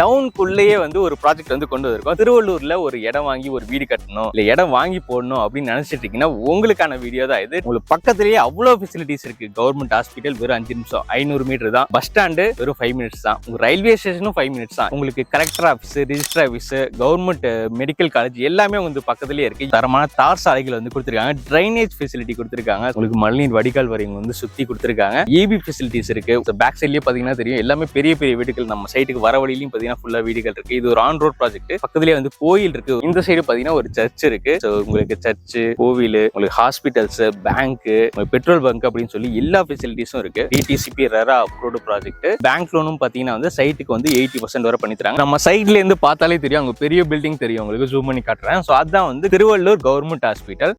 டவுனுக்குள்ளேயே வந்து ஒரு ப்ராஜெக்ட் வந்து கொண்டு வந்திருக்கோம். திருவள்ளூர்ல ஒரு இடம் வாங்கி ஒரு வீடு கட்டணும். இல்ல இடம் வாங்கி போடணும் அப்படின்னு நினைச்சிட்டு இருக்கீங்கன்னா உங்களுக்கான வீடியோ தான் இது. உங்களுக்கு பக்கத்திலேயே அவ்வளவு ஃபெசிலிட்டிஸ் இருக்கு. கவர்மெண்ட் ஹாஸ்பிட்டல் வெறும் அஞ்சு நிமிஷம். ஐநூறு மீட்டர் தான். பஸ் ஸ்டாண்டு வெறும் ஃபைவ் மினிட்ஸ் தான். உங்க ரயில்வே ஸ்டேஷனும் ஃபைவ் மினிட்ஸ் தான். உங்களுக்கு collector office register office government medical college எல்லாமே வந்து பக்கத்துலயே இருக்கு. தரமான தார் சாலைகள் வந்து கொடுத்துருக்காங்க. ட்ரைனேஜ் ஃபெசிலிட்டி கொடுத்துருக்காங்க. உங்களுக்கு மழைநீர் வடிகால் வரையும் வந்து சுத்தி கொடுத்துருக்காங்க. ஏபி ஃபெசிலிட்டிஸ் இருக்கு. பேக் சைட்லயே பாத்தீங்கன்னா தெரியும். எல்லாமே பெரிய பெரிய வீடுகள். நம்ம சைட்டுக்கு வர வழியிலையும் பாத்தீங்கன்னா வீடுகள் இருக்கு. இது ஒரு ஆன் ரோட் ப்ராஜெக்ட் பக்கத்துலயே வந்து கோயில் இருக்கு. இந்த சைடு பாத்தீங்கன்னா ஒரு சர்ச் இருக்கு. ஸோ உங்களுக்கு சர்ச் கோவில் உங்களுக்கு ஹாஸ்பிட்டல்ஸ் பேங்க் பெட்ரோல் பங்க் அப்படின்னு சொல்லி எல்லா ஃபெசிலிட்டிஸும் இருக்கு. DTCP RERA approved project bank லோனும் பாத்தீங்கன்னா வந்து சைட்டுக்கு வந்து எயிட்டி பர்சன்ட் வரை பண்ணி தராங்க. நம்ம சைட்ல இருந்து பார்த்தாலே தெரியும். அங்க பெரிய பில்டிங் தெரியும். உங்களுக்கு ஜூம் பண்ணி காட்டுறேன். ஸோ அதான் வந்து Tiruvallur government hospital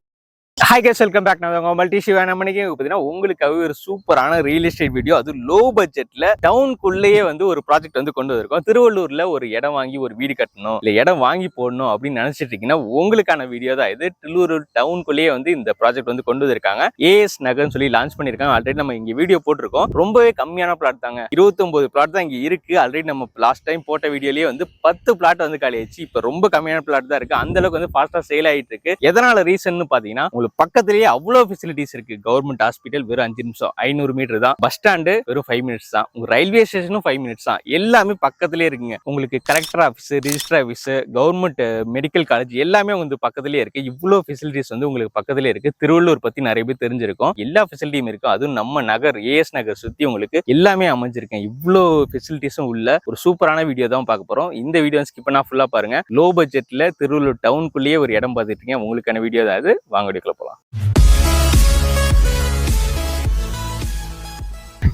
hi guys welcome back நான் உங்கள் மல்டி ஷிவ் வேணும் மணிக்கு பார்த்தீங்கன்னா உங்களுக்காகவே ஒரு சூப்பரான ரியல் எஸ்டேட் வீடியோ அது லோ பட்ஜெட்டில் டவுனுக்குள்ளேயே வந்து ஒரு ப்ராஜெக்ட் வந்து கொண்டு வந்திருக்கோம். திருவள்ளூரில் ஒரு இடம் வாங்கி ஒரு வீடு கட்டணும் இல்லை இடம் வாங்கி போடணும் அப்படின்னு நினச்சிட்டு இருக்கீங்கன்னா உங்களுக்கான வீடியோ தான் இது. திருவள்ளூர் டவுனுக்குள்ளேயே வந்து இந்த ப்ராஜெக்ட் வந்து கொண்டு வந்திருக்காங்க. ஏஎஸ் நகர்னு சொல்லி லான்ச் பண்ணியிருக்காங்க. ஆல்ரெடி நம்ம இங்கே வீடியோ போட்டிருக்கோம். ரொம்பவே கம்மியான பிளாட் தாங்க. இருபத்தொம்போது பிளாட் தான் இங்கே இருக்குது ஆல்ரெடி நம்ம லாஸ்ட் டைம் போட்ட வீடியோலேயே வந்து பத்து பிளாட் வந்து காலி இப்போ ரொம்ப கம்மியான பிளாட் தான் இருக்குது அந்த அளவுக்கு வந்து ஃபாஸ்ட்டாக சேல் ஆகிட்டு இருக்கு. எதனால் ரீசன் பார்த்தீங்கன்னா உங்களுக்கு பக்கத்துலயே அவ்வளவு ஃபெசிலிட்டிஸ் இருக்கு. கவர்மெண்ட் ஹாஸ்பிட்டல் வெறும் அஞ்சு நிமிஷம். ஐநூறு மீட்டர் தான். பஸ் ஸ்டாண்டு வெறும் ஃபைவ் மினிட்ஸ் தான். உங்க ரயில்வே ஸ்டேஷனும் ஃபைவ் மினிட்ஸ் தான். எல்லாமே பக்கத்துலயே இருக்குங்க. உங்களுக்கு collector office register office government medical college எல்லாமே வந்து பக்கத்துலயே இருக்கு. இவ்வளவு ஃபெசிலிட்டிஸ் வந்து உங்களுக்கு பக்கத்துலயே இருக்கு. திருவள்ளூர் பத்தி நிறைய பேர் தெரிஞ்சிருக்கும். எல்லா ஃபெசிலிட்டியும் இருக்கு. அதுவும் நம்ம நகர் ஏஎஸ் நகர் சுத்தி உங்களுக்கு எல்லாமே அமைஞ்சிருக்கேன் இவ்வளோ ஃபெசிலிட்டிஸும் உள்ள ஒரு சூப்பரான வீடியோ தான் பார்க்க போறோம். இந்த வீடியோ ஸ்கிப் பண்ணா ஃபுல்லா பாருங்க. லோ பட்ஜெட்ல திருவள்ளூர் டவுனுக்குள்ளேயே ஒரு இடம் பார்த்துட்டு இருக்கீங்க உங்களுக்கான வீடியோ தான் அது வாங்க lá.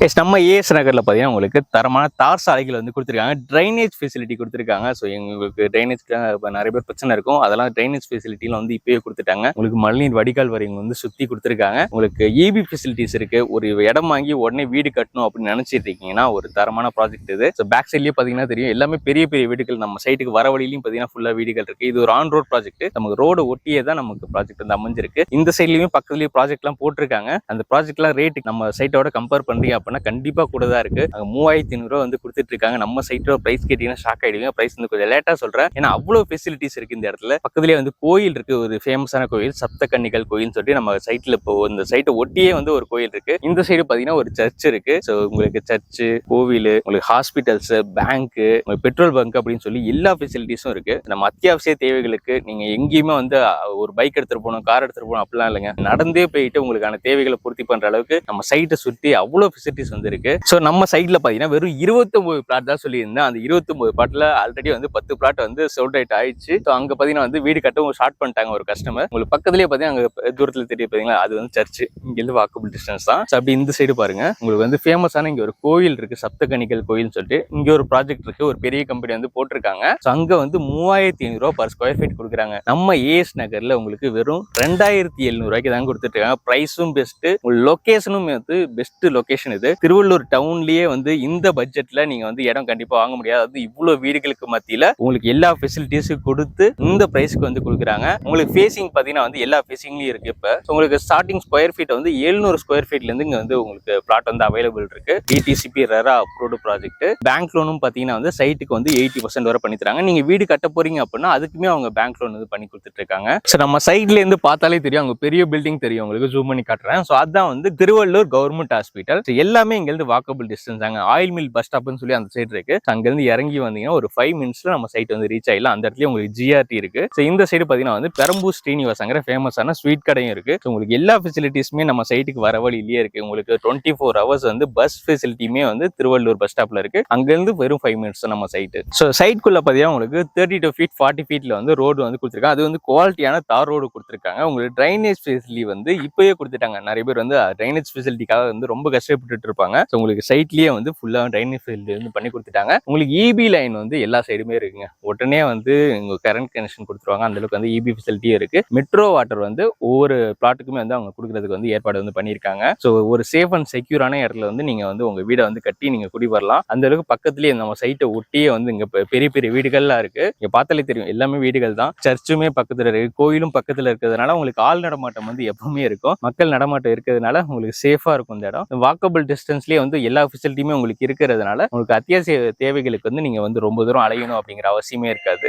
எஸ் நம்ம ஏஎஸ் நகரில் பார்த்தீங்கன்னா உங்களுக்கு தரமான தார் சாலைகள் வந்து கொடுத்துருக்காங்க. ட்ரைனேஜ் ஃபெசிலிட்டி கொடுத்துருக்காங்க. ஸோ எங்களுக்கு ட்ரைனேஜ்க்காக இப்போ நிறைய பேர் பிரச்சனை இருக்கும். அதெல்லாம் ட்ரைனேஜ் ஃபெசிலிட்டிலாம் வந்து இப்போயே கொடுத்துட்டாங்க. உங்களுக்கு மழைநீர் வடிகால் வரை வந்து சுற்றி கொடுத்துருக்காங்க. உங்களுக்கு இபி ஃபெசிலிட்டிஸ் இருக்கு. ஒரு இடம் வாங்கி உடனே வீடு கட்டணும் அப்படின்னு நினச்சிட்டு இருக்கீங்கன்னா ஒரு தரமான ப்ராஜெக்ட் இது. ஸோ பேக் சைட்லேயே பார்த்தீங்கன்னா தெரியும். எல்லாமே பெரிய பெரிய வீடுகள். நம்ம சைட்டுக்கு வர வழியிலையும் பார்த்தீங்கன்னா ஃபுல்லாக வீடுகள் இருக்குது இது ஒரு ஆன் ரோட் ப்ராஜெக்ட் நமக்கு ரோடு ஒட்டியே தான் நமக்கு ப்ராஜெக்ட் வந்து அமைஞ்சிருக்கு. இந்த சைட்லேயுமே பக்கத்துலேயே ப்ராஜெக்ட்லாம் போட்டிருக்காங்க. அந்த ப்ராஜெக்ட்லாம் ரேட்டு நம்ம சைட்டோட கம்பேர் பண்ணுறீங்க அப்படின்னா கண்டிப்பாக கூட தான் இருக்கு. அங்கே மூவாயிரத்தி ஐநூறுரூவா வந்து கொடுத்துட்ருக்காங்க. நம்ம சைட்டில் ப்ரைஸ் கேட்டிங்கன்னா ஷாக் ஆகிடுவீங்க ப்ரைஸ் வந்து கொஞ்சம் லேட்டா சொல்றேன். ஏன்னா அவ்வளோ ஃபெசிலிட்டிஸ் இருக்குது இந்த இடத்துல. பக்கத்துலயே வந்து கோயில் இருக்கு. ஒரு ஃபேமஸான கோயில். சப்த கன்னிகள் கோயில்னு சொல்லிட்டு நம்ம சைட்ல இப்போ இந்த சைட்டை ஒட்டியே வந்து ஒரு கோயில் இருக்கு. இந்த சைடு பாத்தீங்கன்னா ஒரு சர்ச் இருக்கு. ஸோ உங்களுக்கு சர்ச் கோவில் உங்களுக்கு ஹாஸ்பிட்டல்ஸ் பேங்க்கு உங்களுக்கு பெட்ரோல் பங்க் அப்படின்னு சொல்லி எல்லா ஃபெசிலிட்டிஸும் இருக்கு. நம்ம அத்தியாவசிய தேவைகளுக்கு நீங்க எங்கேயுமே வந்து ஒரு பைக் எடுத்துட்டு போகணும் கார் எடுத்துட்டு போகணும் அப்படிலாம் இல்லைங்க. நடந்தே போயிட்டு உங்களுக்கான தேவைகளை பூர்த்தி பண்ற அளவுக்கு நம்ம சைட்டை சுற்றி அவ்வளோ ஃபெசிலிட்டிஸ் வந்து இருக்கு. ஸோ நம்ம சைட்ல பாத்தீங்கன்னா வெறும் இருபத்தொன்பது பிளாட் தான் சொல்லியிருந்தேன். அந்த இருபத்தொன்பது பிளாட்ல ஆல்ரெடி வந்து பத்து பிளாட் வந்து சோல்ட் அவுட் ஆயிடுச்சு. ஸோ அங்க பாத்தீங்கன்னா வந்து வீடு கட்டவும் ஷார்ட் பண்ணிட்டாங்க ஒரு கஸ்டமர் உங்களுக்கு பக்கத்துலயே பாத்தீங்கன்னா அங்க தூரத்துல தெரிய பாத்தீங்களா? அது வந்து சர்ச்சு இங்க இருந்து வாக்கபிள் டிஸ்டன்ஸ் தான். ஸோ அப்படி இந்த சைடு பாருங்க. உங்களுக்கு வந்து ஃபேமஸான இங்க ஒரு கோயில் இருக்கு. சப்தகணிகள் கோயில்னு சொல்லிட்டு இங்க ஒரு ப்ராஜெக்ட் இருக்கு. ஒரு பெரிய கம்பெனி வந்து போட்டிருக்காங்க. ஸோ அங்க வந்து மூவாயிரத்தி ஐநூறு ரூபா பர் ஸ்கொயர் ஃபீட் கொடுக்குறாங்க. நம்ம ஏஎஸ் நகர்ல உங்களுக்கு வெறும் ரெண்டாயிரத்தி எழுநூறு ரூபாய்க்கு தான் கொடுத்துட்டு இருக்காங்க. ப்ரைஸும் பெஸ்ட் லொகேஷனும் வந்து பெஸ்ட் லொகேஷன் இது. திருவள்ளூர் டவுன்லயே வந்து இந்த பட்ஜெட்ல நீங்க வந்து இடம் கண்டிப்பா வாங்க முடியாது. அது இவ்வளவு வீடுகளுக்கு மத்தியில உங்களுக்கு எல்லா ஃபெசிலிட்டிஸும் கொடுத்து இந்த பிரைஸ்க்கு வந்து கொடுக்குறாங்க. உங்களுக்கு ஃபேசிங் பாத்தீங்கன்னா வந்து எல்லா ஃபேசிங்லயும் இருக்கு இப்ப. உங்களுக்கு ஸ்டார்டிங் ஸ்கொயர் ஃபீட் வந்து எழுநூறு ஸ்கொயர் ஃபீட்ல இருந்து இங்க வந்து உங்களுக்கு பிளாட் வந்து அவைலபிள் இருக்கு. DTCP RERA approved project bank லோனும் பாத்தீங்கன்னா வந்து சைட்டுக்கு வந்து எயிட்டி பர்சன்ட் வரை பண்ணி தராங்க நீங்க வீடு கட்ட போறீங்க அப்படின்னா அதுக்குமே அவங்க பேங்க் லோன் வந்து பண்ணி கொடுத்துட்டு இருக்காங்க ஸோ நம்ம சைட்ல இருந்து பார்த்தாலே தெரியும். அவங்க பெரிய பில்டிங் தெரியும். உங்களுக்கு ஜூம் பண்ணி காட்டுறேன். ஸோ அதான் வந்து திருவள்ளூர் கவர்மெண்ட் ஹாஸ்பிட்டல் ஸோ எல்லாமே இங்கேருந்து வாக்கபிள் டிஸ்டன்ஸ் அங்க ஆயில் மில் பஸ் ஸ்டாப்னு சொல்லி அந்த சைடு இருக்கு. அங்கேருந்து இறங்கி வந்தீங்கன்னா ஒரு ஃபைவ் மினிட்ஸ்ல நம்ம சைட் வந்து ரீச் ஆயிடலாம். அந்த இடத்துல உங்களுக்கு ஜிஆர்டி இருக்கு. ஸோ இந்த சைடு பாத்தீங்கன்னா வந்து பெரம்பூர் ஸ்ரீனிவாசங்கிற ஃபேமஸான ஸ்வீட் கடையும் இருக்கு. ஸோ உங்களுக்கு எல்லா ஃபெசிலிட்டிஸுமே நம்ம சைட்டுக்கு வர வழியிலேயே இருக்கு. உங்களுக்கு டுவெண்ட்டி ஃபோர் ஹவர்ஸ் வந்து பஸ் ஃபெசிலிட்டியுமே வந்து திருவள்ளூர் பஸ் ஸ்டாப்ல இருக்கு. அங்கிருந்து வெறும் ஃபைவ் மினிட்ஸ் நம்ம சைட்டு ஸோ சைட்குள்ள பார்த்தீங்கன்னா உங்களுக்கு தேர்ட்டி டூ ஃபீட் ஃபார்ட்டி ஃபீட்ல வந்து ரோடு வந்து கொடுத்துருக்காங்க. அது வந்து குவாலிட்டியான தார் ரோடு கொடுத்துருக்காங்க. உங்களுக்கு ட்ரைனேஜ் ஃபெசிலிட்டி வந்து இப்பயே கொடுத்துட்டாங்க. நிறைய பேர் வந்து ட்ரைனேஜ் ஃபெசிலிட்டிக்காக வந்து ரொம்ப கஷ்டப்பட்டு இருப்பாங்க ஸோ உங்களுக்கு சைட்லயே வந்து ஃபுல்லாக ட்ரைனேஜ் ஃபீல்டு வந்து பண்ணி கொடுத்துட்டாங்க. உங்களுக்கு இபி லைன் வந்து எல்லா சைடுமே இருக்குங்க. உடனே வந்து உங்கள் கரண்ட் கனெக்ஷன் கொடுத்துருவாங்க. அந்தளவுக்கு வந்து இபி ஃபெசிலிட்டியும் இருக்குது மெட்ரோ வாட்டர் வந்து ஒவ்வொரு பிளாட்டுக்குமே வந்து அவங்க கொடுக்கறதுக்கு வந்து ஏற்பாடு வந்து பண்ணியிருக்காங்க. ஸோ ஒரு சேஃப் அண்ட் செக்யூரான இடத்துல வந்து நீங்கள் வந்து உங்க வீடை வந்து கட்டி நீங்க குடி வரலாம் அந்த அளவுக்கு பக்கத்துலயே நம்ம சைட்டை ஒட்டியே வந்து இங்கே பெரிய பெரிய வீடுகள்லாம் இருக்கு. இங்கே பார்த்தாலே தெரியும். எல்லாமே வீடுகள் தான். சர்ச்சுமே பக்கத்துல இருக்கு. கோயிலும் பக்கத்துல இருக்கிறதுனால உங்களுக்கு ஆள் நடமாட்டம் வந்து எப்பவுமே இருக்கும். மக்கள் நடமாட்டம் இருக்கிறதுனால உங்களுக்கு சேஃபாக இருக்கும் இந்த இடம். வாக்கபிள் டிஸ்டன்ஸ்லேயே வந்து எல்லா ஃபெசிலிட்டியுமே உங்களுக்கு இருக்கிறதுனால உங்களுக்கு அத்தியாவசிய தேவைகளுக்கு வந்து நீங்கள் வந்து ரொம்ப தூரம் அலையணும் அப்படிங்கிற அவசியமே இருக்காது.